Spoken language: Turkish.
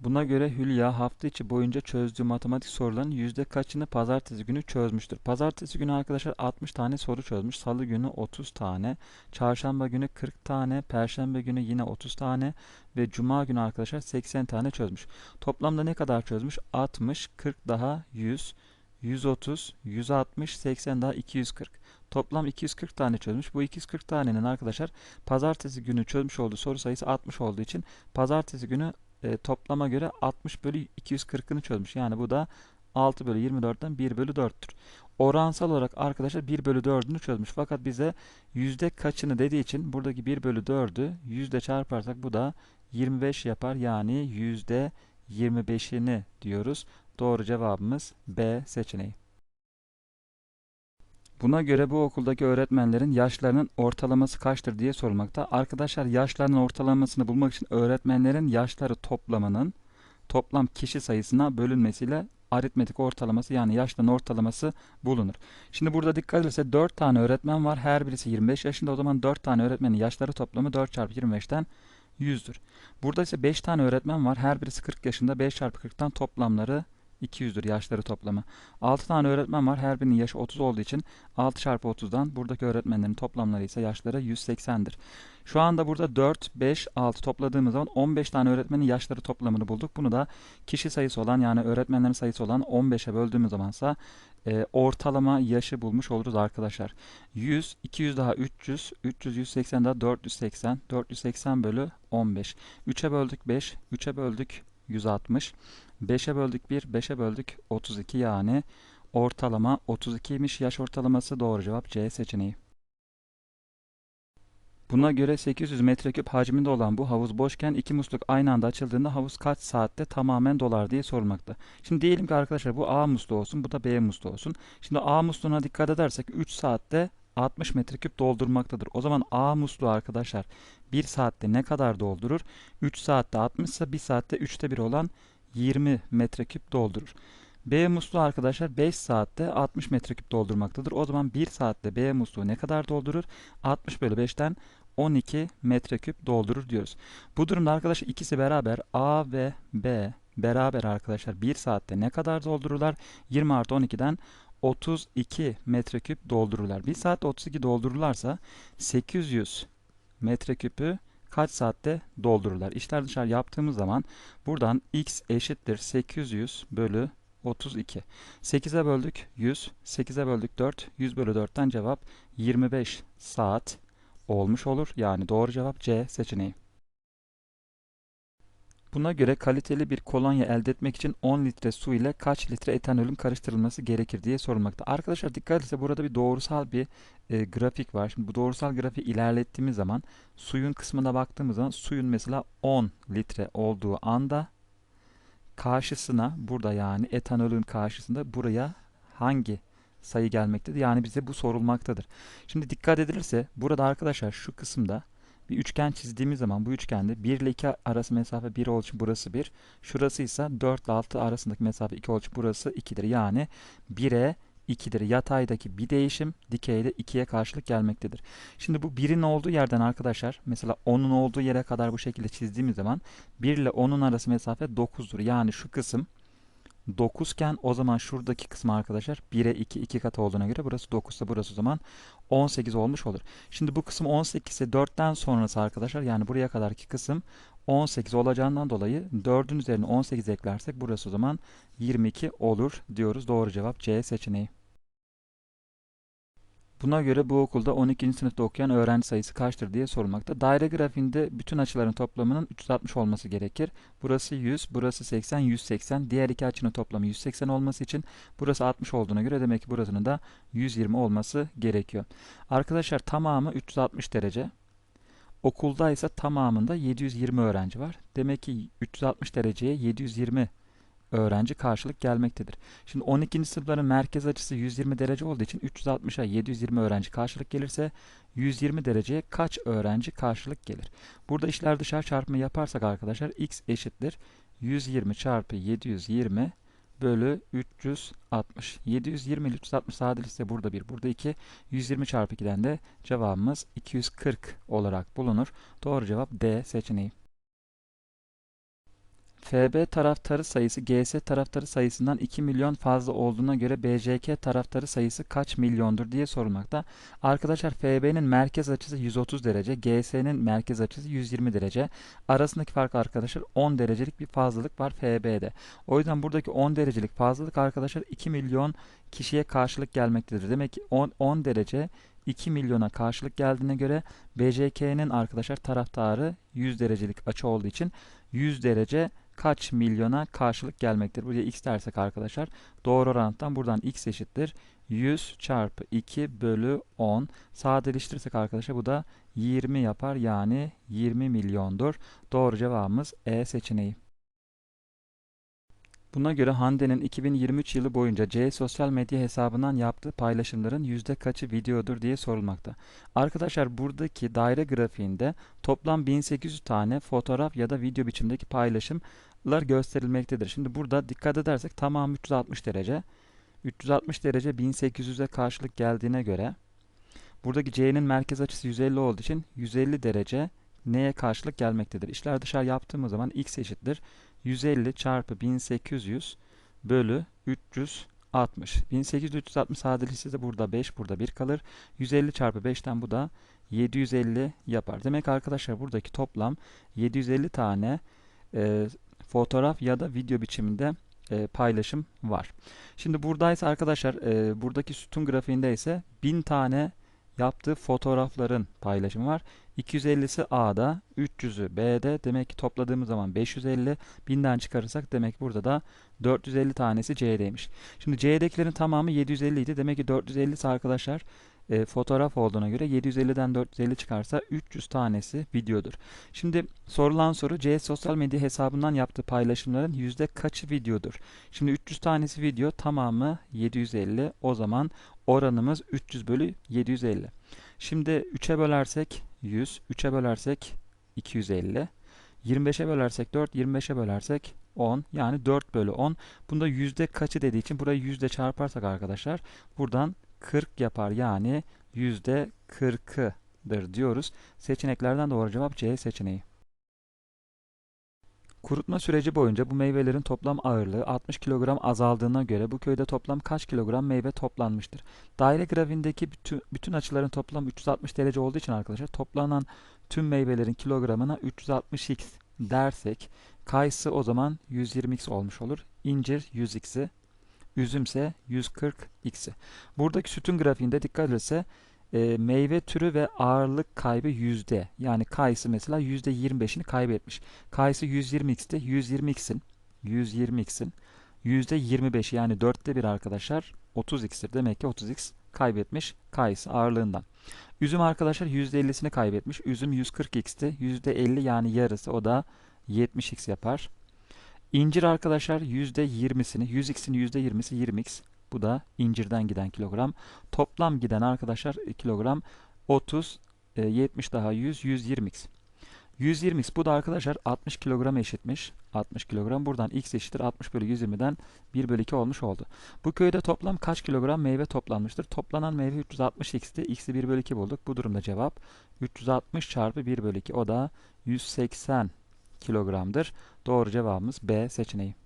Buna göre Hülya hafta içi boyunca çözdüğü matematik soruların yüzde kaçını pazartesi günü çözmüştür? Pazartesi günü arkadaşlar 60 tane soru çözmüş. Salı günü 30 tane. Çarşamba günü 40 tane. Perşembe günü yine 30 tane. Ve Cuma günü arkadaşlar 80 tane çözmüş. Toplamda ne kadar çözmüş? 60, 40 daha 100, 130, 160, 80 daha 240. Toplam 240 tane çözmüş. Bu 240 tanenin arkadaşlar pazartesi günü çözmüş olduğu soru sayısı 60 olduğu için pazartesi günü e, toplama göre 60 bölü 240'ını çözmüş. Yani bu da 6 bölü 24'ten 1 bölü 4'tür. Oransal olarak arkadaşlar 1 bölü 4'ünü çözmüş. Fakat bize yüzde kaçını dediği için buradaki 1 bölü 4'ü yüzde çarparsak bu da 25 yapar. Yani yüzde 25'ini diyoruz. Doğru cevabımız B seçeneği. Buna göre bu okuldaki öğretmenlerin yaşlarının ortalaması kaçtır diye sorulmakta. Arkadaşlar yaşlarının ortalamasını bulmak için öğretmenlerin yaşları toplamının toplam kişi sayısına bölünmesiyle aritmetik ortalaması yani yaşların ortalaması bulunur. Şimdi burada dikkat edilirse 4 tane öğretmen var. Her birisi 25 yaşında. O zaman 4 tane öğretmenin yaşları toplamı 4 çarpı 25'ten 100'dür. Burada ise 5 tane öğretmen var. Her birisi 40 yaşında. 5 çarpı 40'tan toplamları 200'dür yaşları toplamı. 6 tane öğretmen var. Her birinin yaşı 30 olduğu için 6 çarpı 30'dan buradaki öğretmenlerin toplamları ise yaşları 180'dir. Şu anda burada 4, 5, 6 topladığımız zaman 15 tane öğretmenin yaşları toplamını bulduk. Bunu da kişi sayısı olan yani öğretmenlerin sayısı olan 15'e böldüğümüz zamansa e, ortalama yaşı bulmuş oluruz arkadaşlar. 100, 200 daha 300, 300, 180 daha 480, 480 bölü 15. 3'e böldük 5, 3'e böldük 160. 5'e böldük 1, 5'e böldük 32 yani ortalama 32'ymiş yaş ortalaması doğru cevap C seçeneği. Buna göre 800 metreküp hacminde olan bu havuz boşken iki musluk aynı anda açıldığında havuz kaç saatte tamamen dolar diye sorulmakta. Şimdi diyelim ki arkadaşlar bu A musluğu olsun bu da B musluğu olsun. Şimdi A musluğuna dikkat edersek 3 saatte 60 metreküp doldurmaktadır. O zaman A musluğu arkadaşlar 1 saatte ne kadar doldurur? 3 saatte 60 ise 1 saatte 3'te 1 olan 20 metreküp doldurur. B musluğu arkadaşlar 5 saatte 60 metreküp doldurmaktadır. O zaman 1 saatte B musluğu ne kadar doldurur? 60 bölü 5'ten 12 metreküp doldurur diyoruz. Bu durumda arkadaşlar ikisi beraber A ve B beraber arkadaşlar 1 saatte ne kadar doldururlar? 20 artı 12'den 32 metreküp doldururlar. 1 saatte 32 doldururlarsa 800 metreküpü kaç saatte doldururlar? İşler dışarı yaptığımız zaman buradan x eşittir 800 bölü 32. 8'e böldük 100, 8'e böldük 4, 100 bölü 4'ten cevap 25 saat olmuş olur. Yani doğru cevap C seçeneği. Buna göre kaliteli bir kolonya elde etmek için 10 litre su ile kaç litre etanolün karıştırılması gerekir diye sorulmakta. Arkadaşlar dikkat etse burada bir doğrusal bir e, grafik var. Şimdi bu doğrusal grafiği ilerlettiğimiz zaman suyun kısmına baktığımız zaman suyun mesela 10 litre olduğu anda karşısına burada yani etanolün karşısında buraya hangi sayı gelmektedir? Yani bize bu sorulmaktadır. Şimdi dikkat edilirse burada arkadaşlar şu kısımda bir üçgen çizdiğimiz zaman bu üçgende 1 ile 2 arası mesafe 1 olduğu burası 1. Şurası ise 4 ile 6 arasındaki mesafe 2 olduğu için burası 2'dir. Yani 1'e 2'dir. Yataydaki bir değişim dikeyde 2'ye karşılık gelmektedir. Şimdi bu 1'in olduğu yerden arkadaşlar mesela 10'un olduğu yere kadar bu şekilde çizdiğimiz zaman 1 ile 10'un arası mesafe 9'dur. Yani şu kısım 9 iken o zaman şuradaki kısmı arkadaşlar 1'e 2 2 kat olduğuna göre burası 9 ise burası o zaman 18 olmuş olur. Şimdi bu kısım 18 ise 4'ten sonrası arkadaşlar yani buraya kadarki kısım 18 olacağından dolayı 4'ün üzerine 18 eklersek burası o zaman 22 olur diyoruz. Doğru cevap C seçeneği. Buna göre bu okulda 12. sınıfta okuyan öğrenci sayısı kaçtır diye sorulmakta. Daire grafiğinde bütün açıların toplamının 360 olması gerekir. Burası 100, burası 80, 180. Diğer iki açının toplamı 180 olması için burası 60 olduğuna göre demek ki burasının da 120 olması gerekiyor. Arkadaşlar tamamı 360 derece. Okulda ise tamamında 720 öğrenci var. Demek ki 360 dereceye 720 öğrenci karşılık gelmektedir. Şimdi 12. sınıfların merkez açısı 120 derece olduğu için 360'a 720 öğrenci karşılık gelirse 120 dereceye kaç öğrenci karşılık gelir? Burada işler dışarı çarpımı yaparsak arkadaşlar x eşittir 120 çarpı 720 bölü 360. 720 ile 360 sadeleşse burada 1, burada 2. 120 çarpı 2'den de cevabımız 240 olarak bulunur. Doğru cevap D seçeneği. FB taraftarı sayısı GS taraftarı sayısından 2 milyon fazla olduğuna göre BJK taraftarı sayısı kaç milyondur diye sorulmakta. Arkadaşlar FB'nin merkez açısı 130 derece, GS'nin merkez açısı 120 derece. Arasındaki fark arkadaşlar 10 derecelik bir fazlalık var FB'de. O yüzden buradaki 10 derecelik fazlalık arkadaşlar 2 milyon kişiye karşılık gelmektedir. Demek ki 10, 10 derece 2 milyona karşılık geldiğine göre BJK'nin arkadaşlar taraftarı 100 derecelik açı olduğu için 100 derece kaç milyona karşılık gelmektedir? Buraya x dersek arkadaşlar doğru orantıdan buradan x eşittir 100 çarpı 2 bölü 10 sadeleştirirsek arkadaşlar bu da 20 yapar yani 20 milyondur. Doğru cevabımız E seçeneği. Buna göre Hande'nin 2023 yılı boyunca C sosyal medya hesabından yaptığı paylaşımların yüzde kaçı videodur diye sorulmakta. Arkadaşlar buradaki daire grafiğinde toplam 1800 tane fotoğraf ya da video biçimdeki paylaşımlar gösterilmektedir. Şimdi burada dikkat edersek tamamı 360 derece. 360 derece 1800'e karşılık geldiğine göre buradaki C'nin merkez açısı 150 olduğu için 150 derece neye karşılık gelmektedir? İşler dışarı yaptığımız zaman x eşittir 150 çarpı 1800 bölü 360. 1800 360 sadeleşirse de burada 5, burada 1 kalır. 150 çarpı 5'ten bu da 750 yapar. Demek arkadaşlar buradaki toplam 750 tane e, fotoğraf ya da video biçiminde e, paylaşım var. Şimdi buradaysa arkadaşlar e, buradaki sütun grafiğinde ise 1000 tane yaptığı fotoğrafların paylaşımı var. 250'si A'da, 300'ü B'de. Demek ki topladığımız zaman 550. 1000'den çıkarırsak demek ki burada da 450 tanesi C'deymiş. Şimdi C'dekilerin tamamı 750 idi. Demek ki 450'si arkadaşlar e, fotoğraf olduğuna göre 750'den 450 çıkarsa 300 tanesi videodur. Şimdi sorulan soru C sosyal medya hesabından yaptığı paylaşımların yüzde kaçı videodur? Şimdi 300 tanesi video tamamı 750. O zaman oranımız 300 bölü 750. Şimdi 3'e bölersek 100, 3'e bölersek 250, 25'e bölersek 4, 25'e bölersek 10 yani 4 bölü 10. Bunda yüzde kaçı dediği için burayı yüzde çarparsak arkadaşlar buradan 40 yapar yani yüzde 40'dır diyoruz. Seçeneklerden doğru cevap C seçeneği. Kurutma süreci boyunca bu meyvelerin toplam ağırlığı 60 kilogram azaldığına göre bu köyde toplam kaç kilogram meyve toplanmıştır? Daire grafiğindeki bütün, bütün açıların toplam 360 derece olduğu için arkadaşlar toplanan tüm meyvelerin kilogramına 360x dersek kayısı o zaman 120x olmuş olur. İncir 100x'i, üzümse 140x'i. Buradaki sütun grafiğinde dikkat edilirse e, meyve türü ve ağırlık kaybı yüzde. Yani kayısı mesela yüzde 25'ini kaybetmiş. Kayısı 120x'te 120x'in 120x'in yüzde 25 yani dörtte bir arkadaşlar 30x'tir. Demek ki 30x kaybetmiş kayısı ağırlığından. Üzüm arkadaşlar yüzde 50'sini kaybetmiş. Üzüm 140x'ti. Yüzde 50 yani yarısı o da 70x yapar. İncir arkadaşlar yüzde 20'sini 100x'in yüzde 20'si 20x. Bu da incirden giden kilogram. Toplam giden arkadaşlar e, kilogram 30, 70 e, daha 100, 120x. 120x bu da arkadaşlar 60 kilogram eşitmiş. 60 kilogram. Buradan x eşittir 60 bölü 120'den 1 bölü 2 olmuş oldu. Bu köyde toplam kaç kilogram meyve toplanmıştır? Toplanan meyve 360x'ti. x'i 1 bölü 2 bulduk. Bu durumda cevap 360 çarpı 1 bölü 2 o da 180 kilogramdır. Doğru cevabımız B seçeneği.